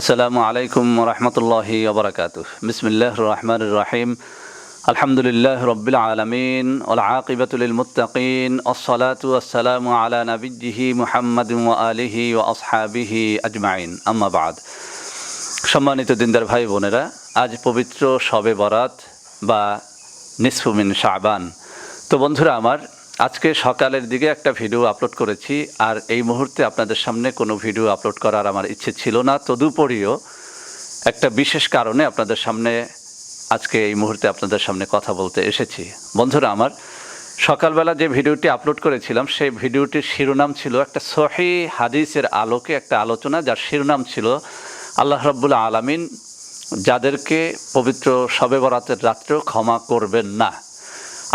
আসসালামু আলাইকুম রহমতুল্লাহি ওবরাকাত বিসমিল্লাহ রহমান রাহিম। আলহামদুলিল্লাহ রবিল আলমিন আকিবাতুল মুতাকিন আসসালাতু আলা নবিজিহি মুহাম্মদ আলিহি ও আসহাবিহি আজমাইন। আম্মাবাদ সম্মানিত দিনদার ভাই বোনেরা, আজ পবিত্র শবে বরাত বা নিসফুমিন শাহবান তো বন্ধুরা আমার আজকে সকালের দিকে একটা ভিডিও আপলোড করেছি, আর এই মুহূর্তে আপনাদের সামনে কোনো ভিডিও আপলোড করার আমার ইচ্ছে ছিল না। তদুপরিও একটা বিশেষ কারণে আপনাদের সামনে আজকে এই মুহূর্তে আপনাদের সামনে কথা বলতে এসেছি। বন্ধুরা, আমার সকালবেলা যে ভিডিওটি আপলোড করেছিলাম, সেই ভিডিওটির শিরোনাম ছিল একটা সহি হাদিসের আলোকে একটা আলোচনা, যার শিরোনাম ছিল, আল্লাহ রব্বুল আলামিন যাদেরকে পবিত্র শবে বরাতের রাত্রেও ক্ষমা করবেন না।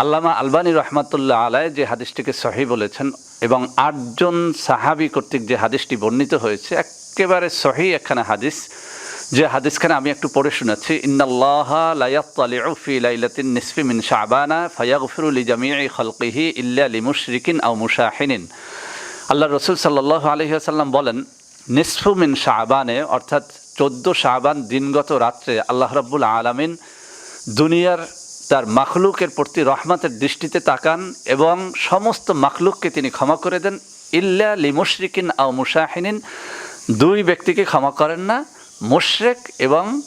আল্লামা আলবানী রহমাতুল্লাহ আলায় যে হাদিসটিকে সহি বলেছেন এবং আটজন সাহাবি কর্তৃক যে হাদিসটি বর্ণিত হয়েছে, একেবারে সহি একখানা হাদিস। যে হাদিসখানে আমি একটু পড়ে শোনাচ্ছি ইন্নাল্লাহ লায়াত্তালিউ ফি লাইলাতিন নিসফি মিন শাবানা ফায়াগফিরু লিজামিই খালকিহি ইল্লা লিমুশরিকিন আও মুশাহিনিন। আল্লাহ রসুল সাল্লাহ আলহিহাসাল্লাম বলেন, নিসফু মিন শাবানে, অর্থাৎ চোদ্দ শাহবান দিনগত রাত্রে আল্লাহ রাব্বুল আলামিন দুনিয়ার তার মাখলুকের প্রতি রহমতের দৃষ্টিতে তাকান এবং সমস্ত মাখলুককে তিনি ক্ষমা করে দেন। ইল্লা লিমুশরিকিন আও মুশাহিনিন। দুই ব্যক্তিকে ক্ষমা করেন না, মুশরেক এবং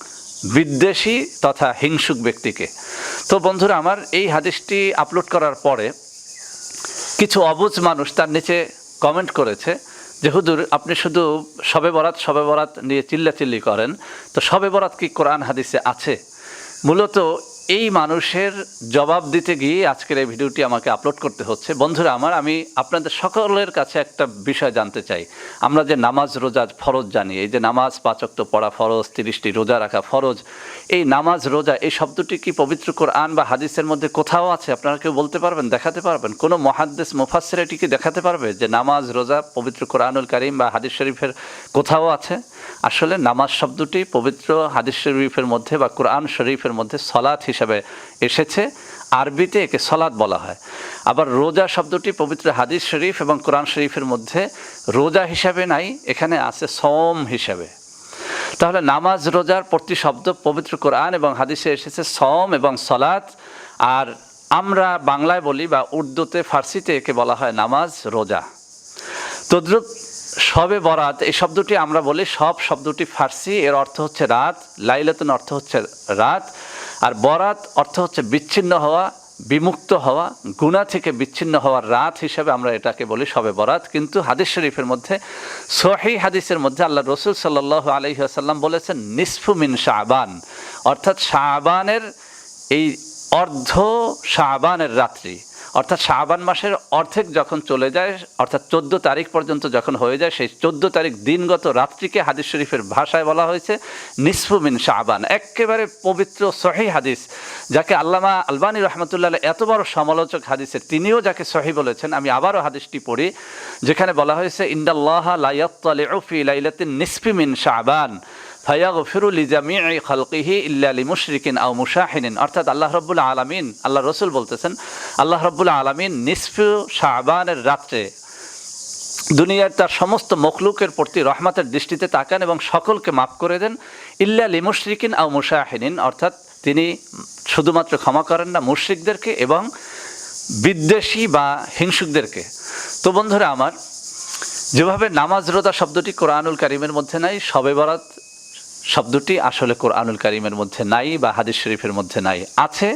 বিদ্বেষী তথা হিংসুক ব্যক্তিকে। তো বন্ধুরা, আমার এই হাদিসটি আপলোড করার পরে কিছু অবুজ মানুষ তার নিচে কমেন্ট করেছে যে, হুজুর, আপনি শুধু শবে বরাত শবে বরাত নিয়ে চিল্লাচিল্লি করেন। তো শবে বরাত কি কোরআন হাদিসে আছে? মূলত এই মানুষের জবাব দিতে গিয়ে আজকের এই ভিডিওটি আমাকে আপলোড করতে হচ্ছে। বন্ধুরা আমার, আমি আপনাদের সকলের কাছে একটা বিষয় জানতে চাই। আমরা যে নামাজ রোজা ফরজ জানি, এই যে নামাজ পাচক্ত পড়া ফরজ, তিরিশটি রোজা রাখা ফরজ, এই নামাজ রোজা, এই শব্দটি কি পবিত্র কোরআন বা হাদিসের মধ্যে কোথাও আছে? আপনারা কেউ বলতে পারবেন, দেখাতে পারবেন? কোনো মহাদ্দেশ মুফাসের এটিকে দেখাতে পারবে যে নামাজ রোজা পবিত্র কোরআনুল কারিম বা হাদিস শরীফের কোথাও আছে? আসলে নামাজ শব্দটি পবিত্র হাদিস শরীফের মধ্যে বা কোরআন শরীফের মধ্যে সলাৎ হিসাবে এসেছে। আরবিতে একে সলাদ বলা হয়। আবার রোজা শব্দটি পবিত্র হাদিস শরীফ এবং কোরআন শরীফের মধ্যে রোজা হিসাবে নাই, এখানে আছে সম হিসাবে। তাহলে নামাজ, রোজার প্রতি শব্দ পবিত্র কোরআন এবং হাদিসে এসেছে সম এবং সলাদ আর আমরা বাংলায় বলি বা উর্দুতে, ফার্সিতে একে বলা হয় নামাজ, রোজা। তদ্রুপ সবে বরাত, এই শব্দটি আমরা বলি সব শব্দটি ফার্সি, এর অর্থ হচ্ছে রাত, লাইলাতুন অর্থ হচ্ছে রাত। আর বরাত অর্থ হচ্ছে বিচ্ছিন্ন হওয়া, বিমুক্ত হওয়া গুণা থেকে বিচ্ছিন্ন হওয়ার রাত হিসেবে আমরা এটাকে বলি সবে বরাত। কিন্তু হাদিস শরীফের মধ্যে সহি হাদিসের মধ্যে আল্লাহ রসুল সাল্লাহ আলহিহাসাল্লাম বলেছেন, নিসফু মিন শাহবান অর্থাৎ শাহবানের এই অর্ধ শাহবানের রাত্রি। অর্থাৎ শাহবান মাসের অর্ধেক যখন চলে যায়, অর্থাৎ চোদ্দ তারিখ পর্যন্ত যখন হয়ে যায়, সেই চোদ্দ তারিখ দিনগত রাত্রিকে হাদিস শরীফের ভাষায় বলা হয়েছে নিসফুমিন শাহবান একেবারে পবিত্র, সহি হাদিস, যাকে আল্লামা আলবানী রহমতুল্লাহ এত বড় সমালোচক হাদিসের তিনিও যাকে সহি বলেছেন, আমি আবারও হাদিসটি পড়ি, যেখানে বলা হয়েছে ইন্দাল্লাহ লাইয়াত্তালিউফি লাইলাতিন নিসফিমিন শাহবান আও মুশাহিনিন অর্থাৎ আল্লাহ রাব্বুল আলামিন আল্লাহ রসুল বলতেছেন নিসফু রাত্রে দুনিয়ার তার সমস্ত মখলুকের প্রতি রহমতের দৃষ্টিতে তাকান এবং সকলকে মাফ করে দেন। ইল্লা লিমুশরিকিন আও মুশাহিনিন অর্থাৎ তিনি শুধুমাত্র ক্ষমা করেন না, মুশরিকদেরকে এবং বিদ্বেষী বা হিংসুকদেরকে। তো বন্ধুরা আমার, যেভাবে নামাজ রোজা শব্দটি কোরআনুল কারিমের মধ্যে নাই, সবে বরাত শব্দটি আসলে কোরআনুল কারিমের মধ্যে নাই বা হাদিস শরীফের মধ্যে নাই। আছে,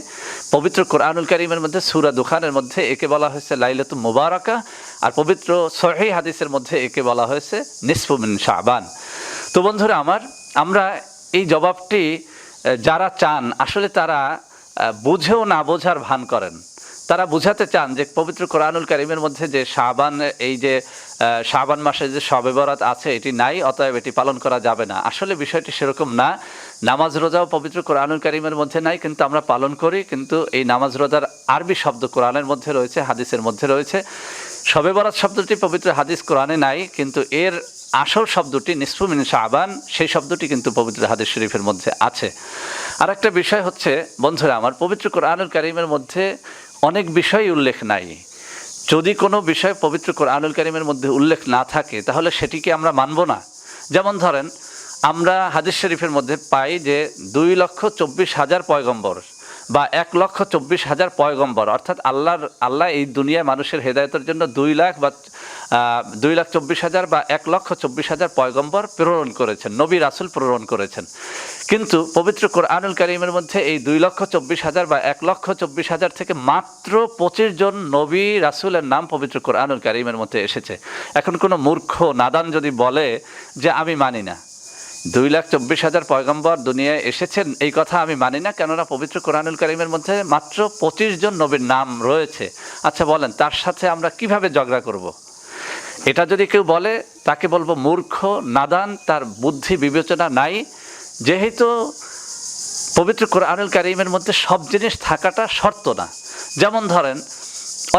পবিত্র কোরআনুল কারিমের মধ্যে, সুরা দুখানের মধ্যে, একে বলা হয়েছে লাইলাত মুবারকা, আর পবিত্র সহি হাদিসের মধ্যে একে বলা হয়েছে নিসফুমিন শাহবান তো বন্ধুরা, আমার, আমরা এই জবাবটি যারা চান, আসলে তারা বুঝেও না বোঝার ভান করেন। তারা বুঝাতে চান যে পবিত্র কোরআনুল কারিমের মধ্যে যে শাহবান এই যে শাহবান মাসে যে শবে বরাত আছে, এটি নাই, অতএব এটি পালন করা যাবে না। আসলে বিষয়টি সেরকম না। নামাজ রোজাও পবিত্র কোরআনুল কারিমের মধ্যে নাই, কিন্তু আমরা পালন করি, কিন্তু এই নামাজ রোজার আরবি শব্দ কোরআনের মধ্যে রয়েছে, হাদিসের মধ্যে রয়েছে। শবে বরাত শব্দটি পবিত্র হাদিস কোরআনে নাই, কিন্তু এর আসল শব্দটি নিসফুমিন শাহবান সেই শব্দটি কিন্তু পবিত্র হাদিস শরীফের মধ্যে আছে। আর একটা বিষয় হচ্ছে, বন্ধুরা, আমার পবিত্র কোরআনুল কারিমের মধ্যে অনেক বিষয় উল্লেখ নাই। যদি কোনো বিষয় পবিত্র কোরআনুল করিমের মধ্যে উল্লেখ না থাকে, তাহলে সেটিকে আমরা মানব না। যেমন ধরেন, আমরা হাদিস শরীফের মধ্যে পাই যে দুই লক্ষ চব্বিশ হাজার পয়গম্বর বা এক লক্ষ চব্বিশ হাজার পয়গম্বর। অর্থাৎ আল্লাহর, আল্লাহ এই দুনিয়ায় মানুষের হেদায়তের জন্য দুই লাখ বা দুই লাখ চব্বিশ হাজার বা এক লক্ষ চব্বিশ হাজার পয়গম্বর প্রেরণ করেছেন, নবী রাসুল প্রেরণ করেছেন। কিন্তু পবিত্র কোরআনুল করিমের মধ্যে এই দুই লক্ষ চব্বিশ হাজার বা এক লক্ষ চব্বিশ হাজার থেকে মাত্র পঁচিশ জন নবী রাসুলের নাম পবিত্র কোরআনুল করিমের মধ্যে এসেছে। এখন কোনো মূর্খ, নাদান যদি বলে যে আমি মানি না দুই লাখ চব্বিশ হাজার পয়গম্বর দুনিয়ায় এসেছেন। এই কথা আমি মানি না, কেননা পবিত্র কোরআনুল করিমের মধ্যে মাত্র পঁচিশ জন নবীর নাম রয়েছে। আচ্ছা বলেন, তার সাথে আমরা কীভাবে ঝগড়া করব। এটা যদি কেউ বলে, তাকে বলব মূর্খ, নাদান, তার বুদ্ধি বিবেচনা নাই। যেহেতু পবিত্র কোরআনুল কারিমের মধ্যে সব জিনিস থাকাটা শর্ত না। যেমন ধরেন,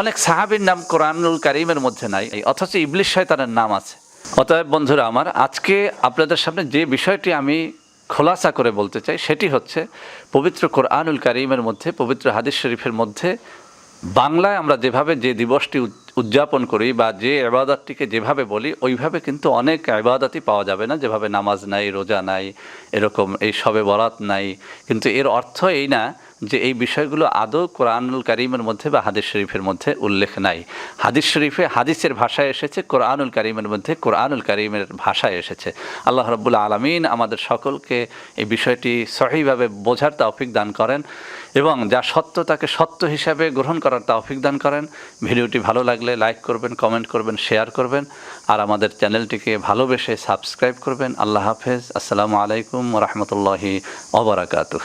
অনেক সাহাবীর নাম কোরআনুল কারিমের মধ্যে নাই, অথচ ইবলিশ শয়তানের নাম আছে। অতএব বন্ধুরা, আমার আজকে আপনাদের সামনে যে বিষয়টি আমি খোলাসা করে বলতে চাই, সেটি হচ্ছে পবিত্র কোরআনুল কারিমের মধ্যে, পবিত্র হাদিস শরীফের মধ্যে বাংলায় আমরা যেভাবে যে দিবসটি উদ- উদযাপন করি বা যে আবাদতটিকে যেভাবে বলি, ওইভাবে কিন্তু অনেক আবাদতই পাওয়া যাবে না। যেভাবে নামাজ নাই, রোজা নাই, এরকম এই সবে বরাত নাই, কিন্তু এর অর্থ এই না যে এই বিষয়গুলো আদৌ কোরআনুল করিমের মধ্যে বা হাদিস শরীফের মধ্যে উল্লেখ নাই। হাদিস শরীফে হাদিসের ভাষায় এসেছে, কোরআনুল করিমের মধ্যে কোরআনুল করিমের ভাষায় এসেছে। আল্লাহ রব্বুল আলমিন আমাদের সকলকে এই বিষয়টি সহিভাবে বোঝার তৌফিক দান করেন এবং যা সত্য তাকে সত্য হিসাবে গ্রহণ করার তৌফিক দান করেন। ভিডিওটি ভালো লাগলে লাইক করবেন, কমেন্ট করবেন, শেয়ার করবেন আর আমাদের চ্যানেলটিকে ভালোবেসে সাবস্ক্রাইব করবেন। আল্লাহ হাফেজ। আসসালামু আলাইকুম রহমতুল্লাহি ওবরাকাতুহ